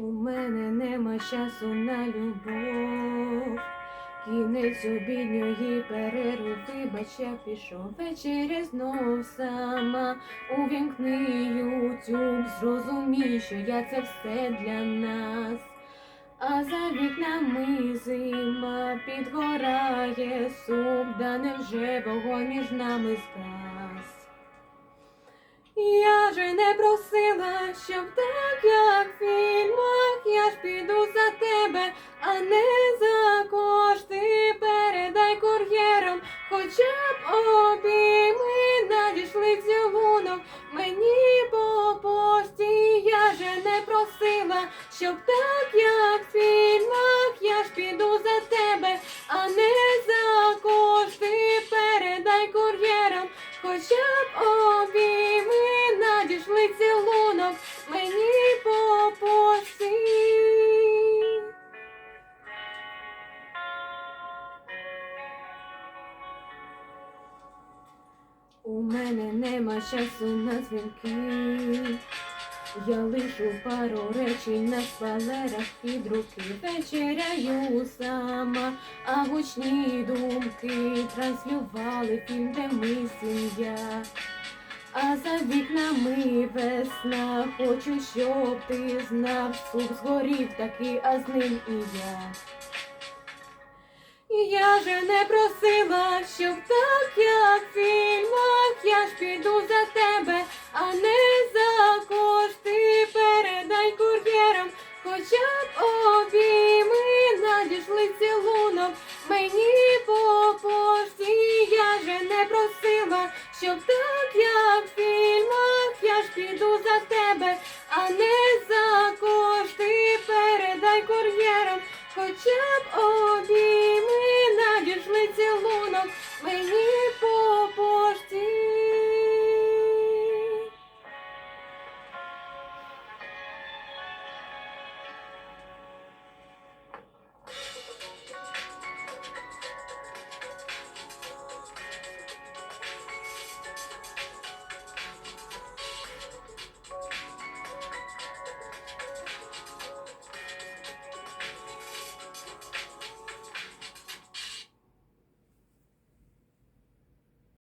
У мене нема часу на любов. Кінець обідньої перерви, вибач, я пішов вечеря знов сама. Увімкни ютюб, зрозумій, що я це все для нас. А за вікнами зима підгорає суп, да невже вогонь між нами згас. Я же не просила, щоб так, як в за кошти. Передай кур'єром, хоча б обійми надійшли цілунок мені по пошті. Я же не просила, щоб так, як в фільмах, я ж піду за тебе, а не за кошти. Передай кур'єром, хоча б обійми надійшли цілунок У мене нема часу на дзвінки. Я лишу пару речень на шпалерах під руки. Вечеряю сама, а гучні думки транслювали фільм, де ми сім'я. А за вікнами весна, хочу, щоб ти знав, суп згорів таки, а з ним і я. Я же не просила, щоб обійми, надійшли цілунок мені по пошті, я же не просила, щоб так, як в фільмах, я ж піду за тебе, а не за кошти передай кур'єрам, хоча б обійми, надійшли цілунок.